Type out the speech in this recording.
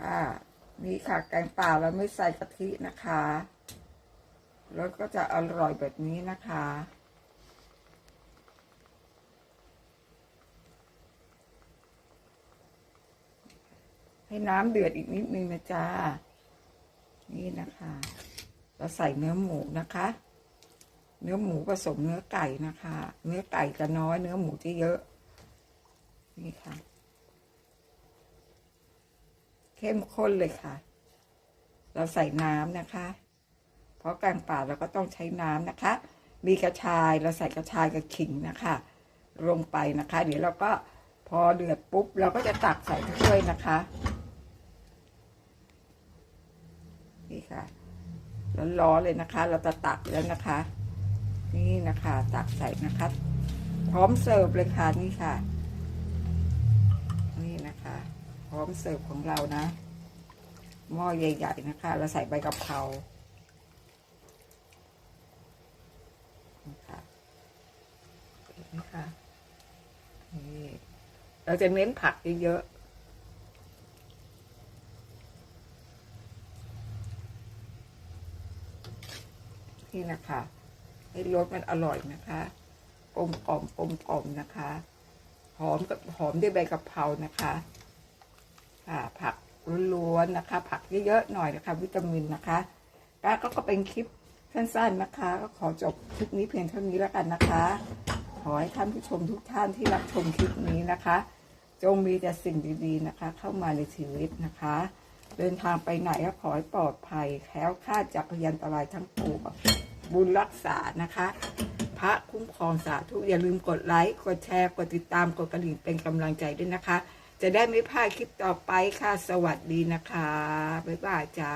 ค่ะ นี่ค่ะแกงป่าเราไม่ใส่กะทินะคะ แล้วก็จะอร่อยแบบนี้นะคะให้น้ำเดือดอีกนิดนึงนะจ๊ะนี่นะคะ เราใส่เนื้อหมูนะคะ เนื้อหมูผสมเนื้อไก่นะคะ เนื้อไก่จะน้อย เนื้อหมูจะเยอะ นี่ค่ะ เข้มข้นเลยค่ะ เราใส่น้ำนะคะ เพราะแกงป่าเราก็ต้องใช้น้ำนะคะ มีกระชายเราใส่กระชายกับขิงนะคะลงไปนะคะ เดี๋ยวเราก็พอเดือดปุ๊บ เราก็จะตักใส่ถ้วยนะคะ นี่ค่ะร้อนๆเลยนะคะ เราจะตักแล้วนะคะ นี่นะคะ ตักใส่นะคะ พร้อมเสิร์ฟเลยค่ะนี่ค่ะ พร้อมเสิร์ฟของเรานะหม้อใหญ่ ๆ นะคะ เราใส่ใบกะเพรานะคะนี่เราจะเน้นผักเยอะๆนี่นะคะ ให้รสมันอร่อยนะคะกลมกล่อมกลมกล่อมนะคะ หอมกับหอมด้วยใบกะเพรานะคะ ค่ะผักล้วนๆนะคะ ผักเยอะๆหน่อยนะคะ วิตามินนะคะก็ก็ก็เป็นคลิปสั้นๆนะคะ ก็ขอจบคลิปนี้เพียงเท่านี้แล้วกันนะคะ ขอให้ท่านผู้ชมทุกท่านที่รับชมคลิปนี้นะคะ จงมีแต่สิ่งดีๆนะคะ เข้ามาในชีวิตนะคะ เดินทางไปไหนก็ขอให้ปลอดภัยแคล้วคลาดจากพยันตรายทั้งปวงบุญรักษานะคะ พระคุ้มครองสาธุอย่าลืมกดไลค์กดแชร์กดติดตามกดกระดิ่งเป็นกำลังใจด้วยนะคะ จะได้ไม่พลาดคลิปต่อไปค่ะ สวัสดีนะคะ บ๊ายบายจ้า